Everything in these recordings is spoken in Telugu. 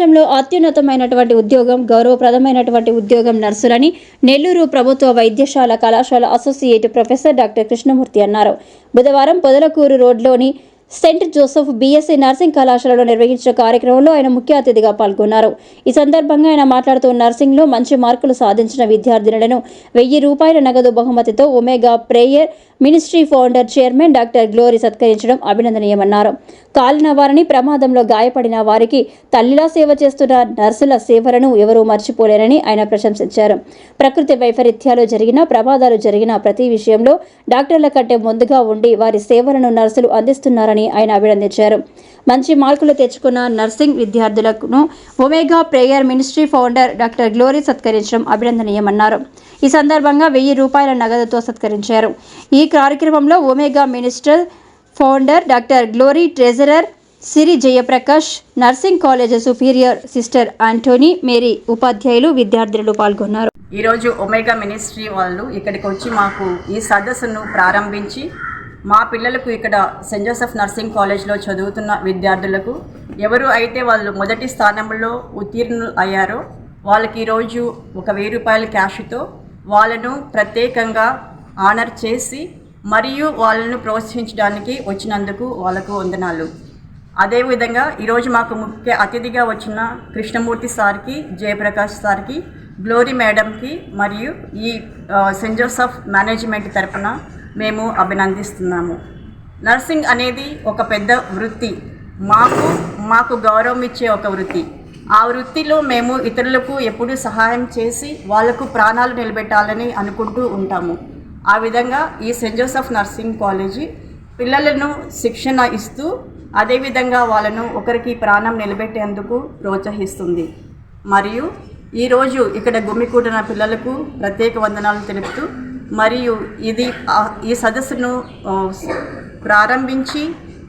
ప్రపంచంలో అత్యున్నతమైనటువంటి ఉద్యోగం గౌరవప్రదమైనటువంటి ఉద్యోగం నర్సులని నెల్లూరు ప్రభుత్వ వైద్యశాల కళాశాల అసోసియేట్ ప్రొఫెసర్ డాక్టర్ కృష్ణమూర్తి అన్నారు. బుధవారం పొదలకూరు రోడ్లోని సెంట్ జోసెఫ్ బీఎస్సీ నర్సింగ్ కళాశాలలో నిర్వహించిన కార్యక్రమంలో ఆయన ముఖ్య అతిథిగా పాల్గొన్నారు. ఈ సందర్భంగా ఆయన మాట్లాడుతూ నర్సింగ్లో మంచి మార్కులు సాధించిన విద్యార్థినులను వెయ్యి రూపాయల నగదు బహుమతితో Omega prayer ministry founder chairman doctor Glory సత్కరించడం అభినందనీయమన్నారు. కాలిన వారిని ప్రమాదంలో గాయపడిన వారికి తల్లిలా సేవ చేస్తున్న నర్సుల సేవలను ఎవరూ మర్చిపోలేరని ఆయన ప్రశంసించారు. ప్రకృతి వైపరీత్యాలు జరిగిన ప్రమాదాలు జరిగిన ప్రతి విషయంలో డాక్టర్ల కంటే ముందుగా ఉండి వారి సేవలను నర్సులు అందిస్తున్నారని ఆయన అభినందించారు. మంచి మార్కులు తెచ్చుకున్న నర్సింగ్ విద్యార్థులను Omega prayer ministry founder doctor Glory సత్కరించడం అభినందనీయమన్నారు. ఈ సందర్భంగా వెయ్యి రూపాయల నగదుతో సత్కరించారు. ఈ కార్యక్రమంలో Omega minister founder doctor Glory treasurer Siri Jayaprakash nursing college superior sister Antony Mary ఉపాధ్యాయులు విద్యార్థులు పాల్గొన్నారు. ఈరోజు ఒమేగా మినిస్ట్రీ వాళ్ళు ఇక్కడికి వచ్చి మాకు ఈ సదస్సును ప్రారంభించి మా పిల్లలకు ఇక్కడ సెయింట్ జోసెఫ్ నర్సింగ్ కాలేజ్లో చదువుతున్న విద్యార్థులకు ఎవరు అయితే వాళ్ళు మొదటి స్థానంలో ఉత్తీర్ణులు అయ్యారో వాళ్ళకి ఈరోజు ఒక వెయ్యి రూపాయల క్యాష్తో వాళ్ళను ప్రత్యేకంగా ఆనర్ చేసి మరియు వాళ్ళను ప్రోత్సహించడానికి వచ్చినందుకు వాళ్ళకు వందనాలు. అదేవిధంగా ఈరోజు మాకు ముఖ్య అతిథిగా వచ్చిన కృష్ణమూర్తి సార్కి జయప్రకాష్ సార్కి గ్లోరీ మేడంకి మరియు ఈ ఆ, సెయింట్ మేనేజ్మెంట్ తరపున మేము అభినందిస్తున్నాము. నర్సింగ్ అనేది ఒక పెద్ద వృత్తి. మాకు మాకు గౌరవం ఇచ్చే ఒక వృత్తి. ఆ వృత్తిలో మేము ఇతరులకు ఎప్పుడూ సహాయం చేసి వాళ్ళకు ప్రాణాలు నిలబెట్టాలని అనుకుంటూ ఉంటాము. ఆ విధంగా ఈ సెయింట్ జోసెఫ్ నర్సింగ్ కాలేజీ పిల్లలను శిక్షణ ఇస్తూ అదేవిధంగా వాళ్ళను ఒకరికి ప్రాణం నిలబెట్టేందుకు ప్రోత్సహిస్తుంది. మరియు ఈరోజు ఇక్కడ గుమ్మికూడిన పిల్లలకు ప్రత్యేక వందనాలు తెలుపుతూ మరియు ఇది ఈ సదస్సును ప్రారంభించి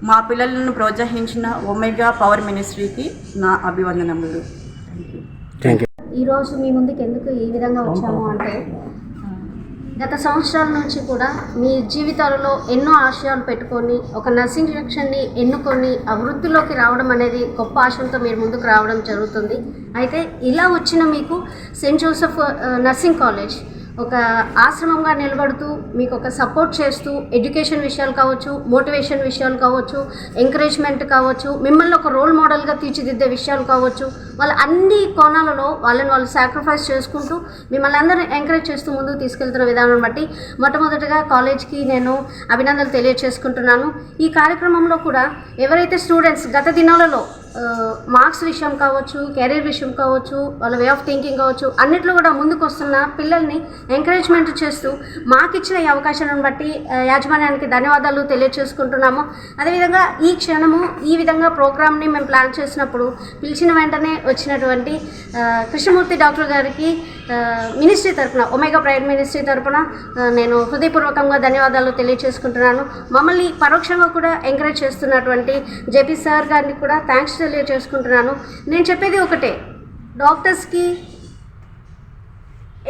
మా పిల్లలను ప్రోత్సహించిన ఒమేగా పవర్ మినిస్ట్రీకి నా అభివందనములు. ఈరోజు మీ ముందుకు ఎందుకు ఈ విధంగా వచ్చాము అంటే గత సంవత్సరాల నుంచి కూడా మీ జీవితాలలో ఎన్నో ఆశయాలు పెట్టుకొని ఒక నర్సింగ్ సెక్షన్ని ఎన్నుకొని ఆ వృత్తిలోకి రావడం అనేది గొప్ప ఆశయంతో మీరు ముందుకు రావడం జరుగుతుంది. అయితే ఇలా వచ్చిన మీకు సెయింట్ జోసెఫ్ నర్సింగ్ కాలేజ్ ఒక ఆశ్రమంగా నిలబడుతూ మీకు ఒక సపోర్ట్ చేస్తూ ఎడ్యుకేషన్ విషయాలు కావచ్చు మోటివేషన్ విషయాలు కావచ్చు ఎంకరేజ్మెంట్ కావచ్చు మిమ్మల్ని ఒక రోల్ మోడల్గా తీర్చిదిద్దే విషయాలు కావచ్చు వాళ్ళ అన్ని కోణాలలో వాళ్ళని వాళ్ళు సాక్రిఫైస్ చేసుకుంటూ మిమ్మల్ని అందరూ ఎంకరేజ్ చేస్తూ ముందుకు తీసుకెళ్తున్న విధానం బట్టి మొట్టమొదటిగా కాలేజ్కి నేను అభినందనలు తెలియజేసుకుంటున్నాను ఈ కార్యక్రమంలో కూడా ఎవరైతే స్టూడెంట్స్ గత దినాలలో మార్క్స్ విషయం కావచ్చు కెరీర్ విషయం కావచ్చు వాళ్ళ వే ఆఫ్ థింకింగ్ కావచ్చు అన్నిట్లో కూడా ముందుకు వస్తున్న పిల్లల్ని ఎంకరేజ్మెంట్ చేస్తూ మాకు ఇచ్చిన ఈ అవకాశాలను బట్టి యాజమాన్యానికి ధన్యవాదాలు తెలియజేసుకుంటున్నాము అదేవిధంగా ఈ క్షణము ఈ విధంగా ప్రోగ్రామ్ని మేము ప్లాన్ చేసినప్పుడు పిలిచిన వెంటనే వచ్చినటువంటి కృష్ణమూర్తి డాక్టర్ గారికి మినిస్ట్రీ తరపున ఒమేగా ప్రైవేట్ మినిస్ట్రీ తరఫున నేను హృదయపూర్వకంగా ధన్యవాదాలు తెలియజేసుకుంటున్నాను మమ్మల్ని పరోక్షంగా కూడా ఎంకరేజ్ చేస్తున్నటువంటి జేపీ సార్ గారిని కూడా థ్యాంక్స్ తెలియజేసుకుంటున్నాను నేను చెప్పేది ఒకటే. డాక్టర్స్కి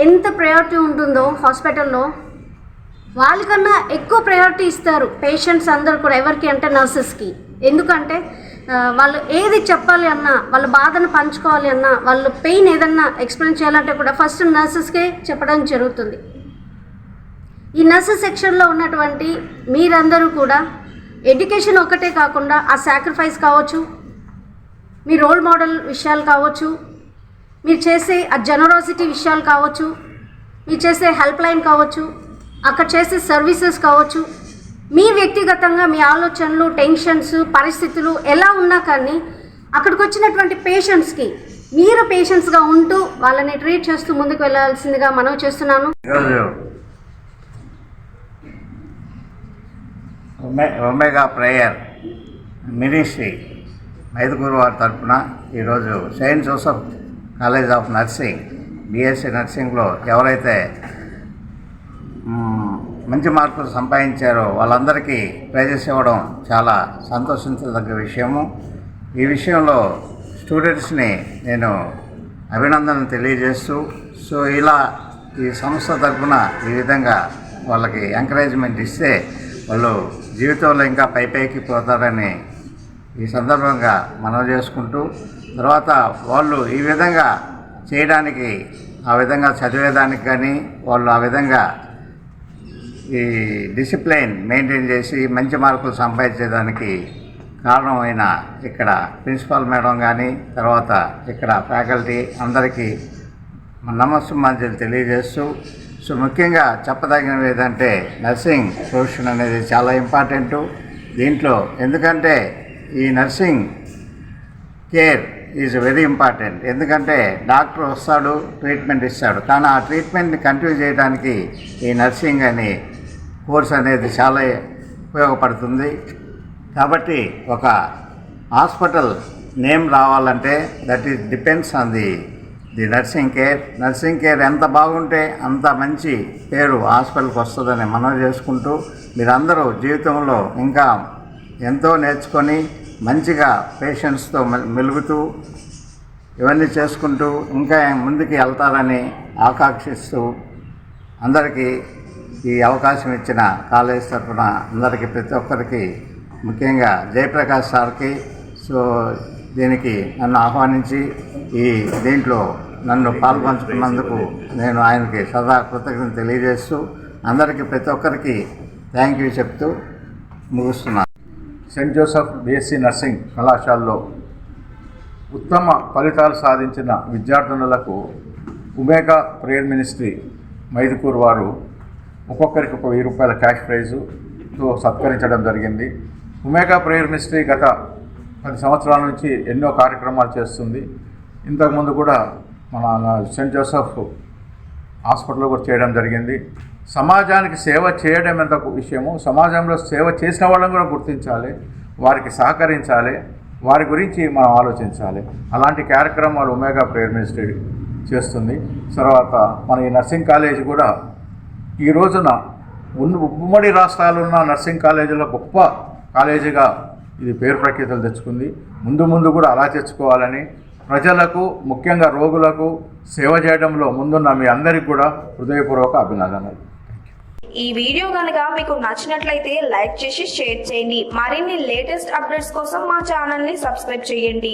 ఎంత ప్రయారిటీ ఉంటుందో హాస్పిటల్లో వాళ్ళకన్నా ఎక్కువ ప్రయారిటీ ఇస్తారు పేషెంట్స్ అందరు కూడా ఎవరికి అంటే నర్సెస్కి ఎందుకంటే వాళ్ళు ఏది చెప్పాలి అన్నా వాళ్ళ బాధను పంచుకోవాలి అన్నా వాళ్ళ పెయిన్ ఏదన్నా ఎక్స్ప్లెయిన్ చేయాలంటే కూడా ఫస్ట్ నర్సెస్కే చెప్పడం జరుగుతుంది. ఈ నర్సెస్ సెక్షన్లో ఉన్నటువంటి మీరందరూ కూడా ఎడ్యుకేషన్ ఒకటే కాకుండా ఆ సాక్రిఫైస్ కావచ్చు మీ రోల్ మోడల్ విషయాలు కావచ్చు మీరు చేసే ఆ జనరాసిటీ విషయాలు కావచ్చు మీరు చేసే హెల్ప్ లైన్ కావచ్చు అక్కడ చేసే సర్వీసెస్ కావచ్చు మీ వ్యక్తిగతంగా మీ ఆలోచనలు టెన్షన్స్ పరిస్థితులు ఎలా ఉన్నా కానీ అక్కడికి వచ్చినటువంటి పేషెంట్స్కి మీరు పేషెంట్స్గా ఉంటూ వాళ్ళని ట్రీట్ చేస్తూ ముందుకు వెళ్ళాల్సిందిగా మనం చేస్తున్నాను. Omega prayer ministry. మైదుకూరు వారి తరఫున ఈరోజు saint Joseph college of nursing BSc నర్సింగ్లో ఎవరైతే మంచి మార్కులు సంపాదించారో వాళ్ళందరికీ ప్రైజెస్ ఇవ్వడం చాలా సంతోషించదగ్గ విషయము. ఈ విషయంలో స్టూడెంట్స్ని నేను అభినందనలు తెలియజేస్తూ సో ఇలా ఈ సంస్థ తరఫున ఈ విధంగా వాళ్ళకి ఎంకరేజ్మెంట్ ఇస్తే వాళ్ళు జీవితంలో ఇంకా పై పైకి పోతారని ఈ సందర్భంగా మనం చేసుకుంటూ తర్వాత వాళ్ళు ఈ విధంగా చేయడానికి ఆ విధంగా చదివేదానికి కానీ వాళ్ళు ఆ విధంగా ఈ డిసిప్లైన్ మెయింటైన్ చేసి మంచి మార్కులు సంపాదించేదానికి కారణమైన ఇక్కడ ప్రిన్సిపాల్ మేడం కానీ తర్వాత ఇక్కడ ఫ్యాకల్టీ అందరికీ నమస్సుమాంజలు తెలియజేస్తూ సో ముఖ్యంగా చెప్పదగినవి ఏదంటే నర్సింగ్ ప్రొఫెషన్ అనేది చాలా ఇంపార్టెంటు. దీంట్లో ఎందుకంటే ఈ nursing care is very important. ఎందుకంటే డాక్టర్ వస్తాడు ట్రీట్మెంట్ ఇస్తాడు. కానీ ఆ ట్రీట్మెంట్ని కంటిన్యూ చేయడానికి ఈ నర్సింగ్ అనే కోర్స్ అనేది చాలా ఉపయోగపడుతుంది. కాబట్టి ఒక హాస్పిటల్ నేమ్ రావాలంటే that is depends on the the nursing care. Nursing care ఎంత బాగుంటే అంత మంచి పేరు హాస్పిటల్కి వస్తుందని మనం చేసుకుంటూ మీరందరూ జీవితంలో ఇంకా ఎంతో నేర్చుకొని మంచిగా పేషెంట్స్తో మెలుగుతూ ఇవన్నీ చేసుకుంటూ ఇంకా ముందుకు వెళ్తారని ఆకాంక్షిస్తూ అందరికీ ఈ అవకాశం ఇచ్చిన కాలేజ్ తరఫున అందరికీ ప్రతి ఒక్కరికి ముఖ్యంగా జయప్రకాష్ సార్కి. సో దీనికి నన్ను ఆహ్వానించి ఈ దీంట్లో నన్ను పాల్పంచుకున్నందుకు నేను ఆయనకి సదా కృతజ్ఞత తెలియజేస్తూ అందరికీ ప్రతి ఒక్కరికి థ్యాంక్ యూ చెప్తూ ముగుస్తున్నాను. సెయింట్ జోసెఫ్ బీఎస్సీ నర్సింగ్ కళాశాలలో ఉత్తమ ఫలితాలు సాధించిన విద్యార్థినులకు ఉమేగా ప్రేయర్ మినిస్ట్రీ మైదుకూరు వారు ఒక్కొక్కరికి ఒక వెయ్యి రూపాయల క్యాష్ ప్రైజుతో సత్కరించడం జరిగింది. ఉమేగా ప్రేయర్ మినిస్ట్రీ గత పది సంవత్సరాల నుంచి ఎన్నో కార్యక్రమాలు చేస్తుంది. ఇంతకుముందు కూడా మన సెయింట్ జోసెఫ్ హాస్పిటల్లో కూడా చేయడం జరిగింది. సమాజానికి సేవ చేయడం ఎంత విషయము సమాజంలో సేవ చేసిన వాళ్ళని కూడా గుర్తించాలి వారికి సహకరించాలి వారి గురించి మనం ఆలోచించాలి. అలాంటి కార్యక్రమాలు ఒమేగా ప్రేయర్ మినిస్ట్రీ చేస్తుంది. తర్వాత మన ఈ నర్సింగ్ కాలేజ్ కూడా ఈ రోజున ఉన్న ఉమ్మడి రాష్ట్రాలు ఉన్న నర్సింగ్ కాలేజీలో గొప్ప కాలేజీగా ఇది పేరు ప్రఖ్యాతలు తెచ్చుకుంది. ముందు ముందు కూడా అలా తెచ్చుకోవాలని ప్రజలకు ముఖ్యంగా రోగులకు సేవ చేయడంలో ముందున్న మీ అందరికీ కూడా హృదయపూర్వక అభినందనలు. ఈ వీడియో కనుక మీకు నచ్చినట్లయితే లైక్ చేసి షేర్ చేయండి. మరిన్ని లేటెస్ట్ అప్డేట్స్ కోసం మా ఛానల్ని సబ్స్క్రైబ్ చేయండి.